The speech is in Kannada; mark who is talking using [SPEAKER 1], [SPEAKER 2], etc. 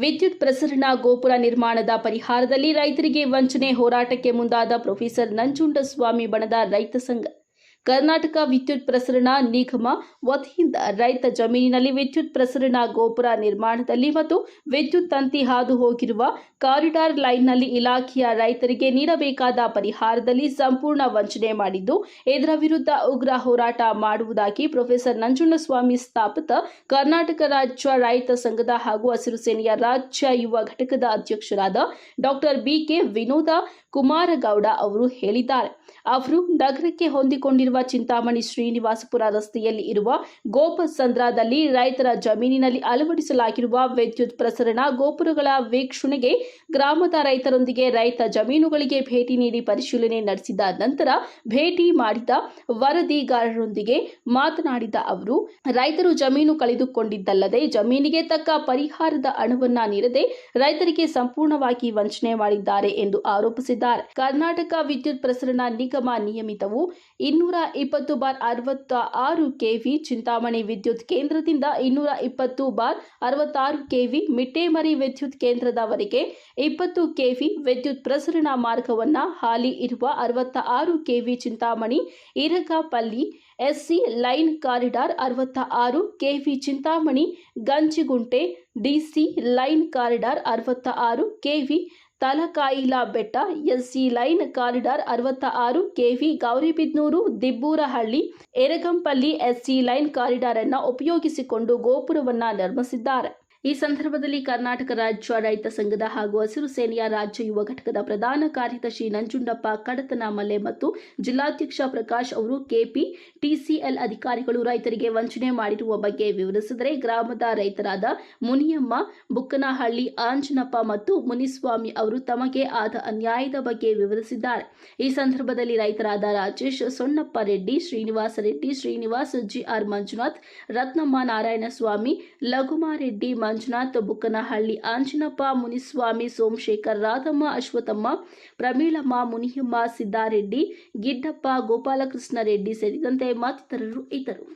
[SPEAKER 1] ವಿದ್ಯುತ್ ಪ್ರಸರಣ ಗೋಪುರ ನಿರ್ಮಾಣದ ಪರಿಹಾರದಲ್ಲಿ ರೈತರಿಗೆ ವಂಚನೆ ಹೋರಾಟಕ್ಕೆ ಮುಂದಾದ ಪ್ರೊಫೆಸರ್ ನಂಜುಂಡಸ್ವಾಮಿ ಬಣದ ರೈತ ಸಂಘ. ಕರ್ನಾಟಕ ವಿದ್ಯುತ್ ಪ್ರಸರಣ ನಿಗಮ ವತಿಯಿಂದ ರೈತ ಜಮೀನಿನಲ್ಲಿ ವಿದ್ಯುತ್ ಪ್ರಸರಣ ಗೋಪುರ ನಿರ್ಮಾಣದಲ್ಲಿ ಮತ್ತು ವಿದ್ಯುತ್ ತಂತಿ ಹಾದು ಹೋಗಿರುವ ಕಾರಿಡಾರ್ ಲೈನ್ನಲ್ಲಿ ಇಲಾಖೆಯ ರೈತರಿಗೆ ನೀಡಬೇಕಾದ ಪರಿಹಾರದಲ್ಲಿ ಸಂಪೂರ್ಣ ವಂಚನೆ ಮಾಡಿದ್ದು, ಇದರ ವಿರುದ್ಧ ಉಗ್ರ ಹೋರಾಟ ಮಾಡುವುದಾಗಿ ಪ್ರೊಫೆಸರ್ ನಂಜುಂಡಸ್ವಾಮಿ ಸ್ಥಾಪಿತ ಕರ್ನಾಟಕ ರಾಜ್ಯ ರೈತ ಸಂಘದ ಹಾಗೂ ಹಸಿರು ಸೇನೆಯ ರಾಜ್ಯ ಯುವ ಘಟಕದ ಅಧ್ಯಕ್ಷರಾದ ಡಾಕ್ಟರ್ ಬಿಕೆ ವಿನೋದ ಕುಮಾರಗೌಡ ಅವರು ಹೇಳಿದ್ದಾರೆ. ಅವರು ನಗರಕ್ಕೆ ಹೊಂದಿಕೊಂಡಿರುವ ಚಿಂತಾಮಣಿ ಶ್ರೀನಿವಾಸಪುರ ರಸ್ತೆಯಲ್ಲಿ ಇರುವ ಗೋಪಸಂದ್ರದಲ್ಲಿ ರೈತರ ಜಮೀನಿನಲ್ಲಿ ಅಳವಡಿಸಲಾಗಿರುವ ವಿದ್ಯುತ್ ಪ್ರಸರಣ ಗೋಪುರಗಳ ವೀಕ್ಷಣೆಗೆ ಗ್ರಾಮದ ರೈತರೊಂದಿಗೆ ರೈತ ಜಮೀನುಗಳಿಗೆ ಭೇಟಿ ನೀಡಿ ಪರಿಶೀಲನೆ ನಡೆಸಿದ ನಂತರ ಭೇಟಿ ಮಾಡಿದ ವರದಿಗಾರರೊಂದಿಗೆ ಮಾತನಾಡಿದ ಅವರು, ರೈತರು ಜಮೀನು ಕಳೆದುಕೊಂಡಿದ್ದಲ್ಲದೆ ಜಮೀನಿಗೆ ತಕ್ಕ ಪರಿಹಾರದ ಹಣವನ್ನ ನೀಡದೆ ರೈತರಿಗೆ ಸಂಪೂರ್ಣವಾಗಿ ವಂಚನೆ ಮಾಡಿದ್ದಾರೆ ಎಂದು ಆರೋಪಿಸಿದ್ದಾರೆ. ಕರ್ನಾಟಕ ವಿದ್ಯುತ್ ಪ್ರಸರಣ ನಿಗಮ ನಿಯಮಿತವು ಇನ್ನೂರ ಇಪ್ಪತ್ತು ಬಾರ್ ಅರವತ್ತ ಆರು ಕೆವಿ ಚಿಂತಾಮಣಿ ವಿದ್ಯುತ್ ಕೇಂದ್ರದಿಂದ ಇನ್ನೂರ ಇಪ್ಪತ್ತು ಬಾರ್ ಅರವತ್ತಾರು ಕೆವಿ ಮಿಟ್ಟೇಮರಿ ವಿದ್ಯುತ್ ಕೇಂದ್ರದವರೆಗೆ ಇಪ್ಪತ್ತು ಕೆವಿ ವಿದ್ಯುತ್ ಪ್ರಸರಣ ಮಾರ್ಗವನ್ನ ಹಾಲಿ ಇರುವ ಅರವತ್ತ ಆರು KV Chintamani Iragapalli SC line corridor ಅರವತ್ತ ಆರು KV Chintamani Ganjigunte DC line corridor ಅರವತ್ತ ಆರು ಕೆವಿ ತಲಕಾಯಿಲ ಬೆಟ್ಟ ಎಸ್ಸಿ ಲೈನ್ ಕಾರಿಡಾರ್ ಅರವತ್ತ ಆರು KV Gauribidanur, Dibburahalli Eragampalli SC line corridor ಅನ್ನು ಉಪಯೋಗಿಸಿಕೊಂಡು ಗೋಪುರವನ್ನು ನಿರ್ಮಿಸಿದ್ದಾರೆ. ಈ ಸಂದರ್ಭದಲ್ಲಿ ಕರ್ನಾಟಕ ರಾಜ್ಯ ರೈತ ಸಂಘದ ಹಾಗೂ ಹಸಿರು ಸೇನೆಯ ರಾಜ್ಯ ಯುವ ಘಟಕದ ಪ್ರಧಾನ ಕಾರ್ಯದರ್ಶಿ ನಂಜುಂಡಪ್ಪ ಕಡತನ ಮಲೆ ಮತ್ತು ಜಿಲ್ಲಾಧ್ಯಕ್ಷ ಪ್ರಕಾಶ್ ಅವರು ಕೆಪಿ, ಟಿಸಿಎಲ್ ಅಧಿಕಾರಿಗಳು ರೈತರಿಗೆ ವಂಚನೆ ಮಾಡಿರುವ ಬಗ್ಗೆ ವಿವರಿಸಿದರೆ ಗ್ರಾಮದ ರೈತರಾದ ಮುನಿಯಮ್ಮ, ಬುಕ್ಕನಹಳ್ಳಿ ಆಂಜನಪ್ಪ ಮತ್ತು ಮುನಿಸ್ವಾಮಿ ಅವರು ತಮಗೆ ಆದ ಅನ್ಯಾಯದ ಬಗ್ಗೆ ವಿವರಿಸಿದ್ದಾರೆ. ಈ ಸಂದರ್ಭದಲ್ಲಿ ರೈತರಾದ ರಾಜೇಶ್ ಸೊಣ್ಣಪ್ಪ ರೆಡ್ಡಿ, ಶ್ರೀನಿವಾಸ ರೆಡ್ಡಿ, ಶ್ರೀನಿವಾಸ್ ಜಿಆರ್ ಮಂಜುನಾಥ್, ರತ್ನಮ್ಮ ನಾರಾಯಣಸ್ವಾಮಿ ಲಘುಮಾರೆಡ್ಡಿ ಮಂಜುನಾಥ್ ಬುಕ್ಕನಹಳ್ಳಿ ಆಂಜನಪ್ಪ ಮುನಿಸ್ವಾಮಿ ಸೋಮಶೇಖರ್ ರಾಧಮ್ಮ ಅಶ್ವಥಮ್ಮ ಪ್ರಮೀಳಮ್ಮ ಮುನಿಯಮ್ಮ ಸಿದ್ದಾರೆಡ್ಡಿ ಗಿಡ್ಡಪ್ಪ ಗೋಪಾಲಕೃಷ್ಣ ರೆಡ್ಡಿ ಸೇರಿದಂತೆ ಮತ್ತಿತರರು ಇದ್ದರು.